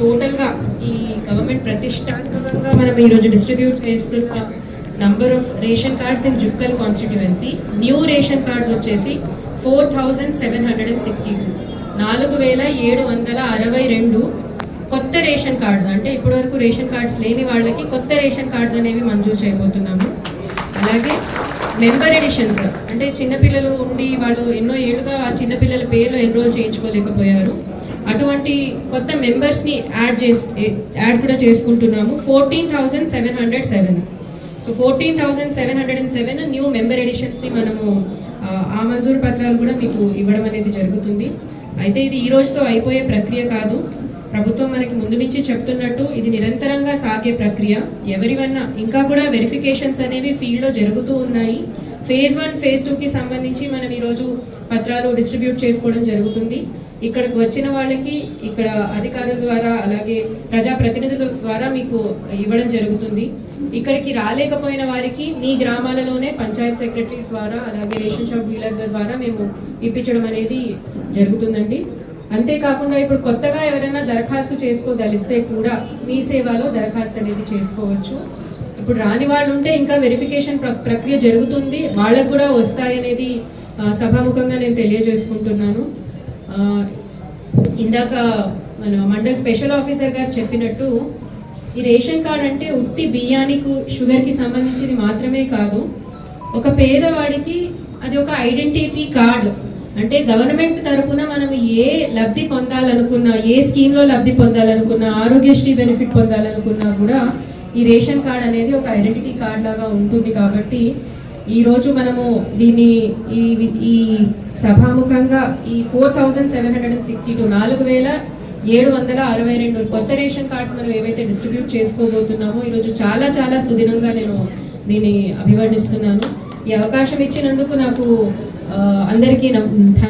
టోటల్గా ఈ గవర్నమెంట్ ప్రతిష్టాత్మకంగా మనం ఈరోజు డిస్ట్రిబ్యూట్ చేస్తున్న number of ration cards in Jukkal constituency new ration cards వచ్చేసి four thousand seven hundred and sixty two. నాలుగు వేల ఏడు వందల అరవై రెండు కొత్త రేషన్ కార్డ్స్. అంటే ఇప్పటివరకు రేషన్ కార్డ్స్ లేని వాళ్ళకి కొత్త రేషన్ కార్డ్స్ అనేవి మంజూరు చేయబోతున్నాము. అలాగే మెంబర్ ఎడిషన్స్. అంటే చిన్నపిల్లలు ఉండి వాళ్ళు ఎన్నో ఏళ్ళుగా ఆ చిన్నపిల్లల పేర్లు ఎన్రోల్ చేయించుకోలేకపోయారు. అటువంటి కొత్త మెంబర్స్ని యాడ్ చేసి యాడ్ కూడా చేసుకుంటున్నాము. Fourteen thousand seven hundred seven so fourteen thousand seven hundred and seven new member ఎడిషన్స్ని మనము ఆ, మంజూరు పత్రాలు కూడా మీకు ఇవ్వడం అనేది జరుగుతుంది. అయితే ఇది ఈ రోజుతో అయిపోయే ప్రక్రియ కాదు. ప్రభుత్వం మనకి ముందు నుంచి చెప్తున్నట్టు ఇది నిరంతరంగా సాగే ప్రక్రియ. ఎవరివన్నా ఇంకా కూడా వెరిఫికేషన్స్ అనేవి ఫీల్డ్లో జరుగుతూ ఉన్నాయి. ఫేజ్ వన్ ఫేజ్ టూకి సంబంధించి మనం ఈరోజు పత్రాలు డిస్ట్రిబ్యూట్ చేసుకోవడం జరుగుతుంది. ఇక్కడికి వచ్చిన వాళ్ళకి ఇక్కడ అధికారుల ద్వారా అలాగే ప్రజాప్రతినిధుల ద్వారా మీకు ఇవ్వడం జరుగుతుంది. ఇక్కడికి రాలేకపోయిన వారికి మీ గ్రామాలలోనే పంచాయత్ సెక్రటరీస్ ద్వారా అలాగే రేషన్ షాప్ డీలర్ల ద్వారా మేము ఇప్పించడం అనేది జరుగుతుందండి. అంతేకాకుండా ఇప్పుడు కొత్తగా ఎవరైనా దరఖాస్తు చేసుకోదలిస్తే కూడా మీ సేవలో దరఖాస్తు అనేది చేసుకోవచ్చు. ఇప్పుడు రాని వాళ్ళు ఉంటే ఇంకా వెరిఫికేషన్ ప్ర- ప్రక్రియ జరుగుతుంది. వాళ్ళకు కూడా వస్తాయనేది సభాముఖంగా నేను తెలియజేసుకుంటున్నాను. ఇందాక మన మండల్ స్పెషల్ ఆఫీసర్ గారు చెప్పినట్టు ఈ రేషన్ కార్డ్ అంటే ఉట్టి బియ్యానికి షుగర్కి సంబంధించింది మాత్రమే కాదు. ఒక పేదవాడికి అది ఒక ఐడెంటిటీ కార్డ్. అంటే గవర్నమెంట్ తరఫున మనం ఏ లబ్ధి పొందాలనుకున్నా ఏ స్కీమ్లో లబ్ధి పొందాలనుకున్నా ఆరోగ్యశ్రీ బెనిఫిట్ పొందాలనుకున్నా కూడా ఈ రేషన్ కార్డ్ అనేది ఒక ఐడెంటిటీ కార్డ్ లాగా ఉంటుంది కాబట్టి ఈ రోజు మనము దీన్ని ఈ ఈ సభాముఖంగా ఈ four thousand seven hundred and sixty two నాలుగు వేల ఏడు వందల అరవై రెండు కొత్త రేషన్ కార్డ్స్ మనం ఏవైతే డిస్ట్రిబ్యూట్ చేసుకోబోతున్నామో ఈరోజు చాలా చాలా సుదినంగా నేను దీన్ని అభివర్ణిస్తున్నాను. ఈ అవకాశం ఇచ్చినందుకు నాకు అందరికీ థ్యాంక్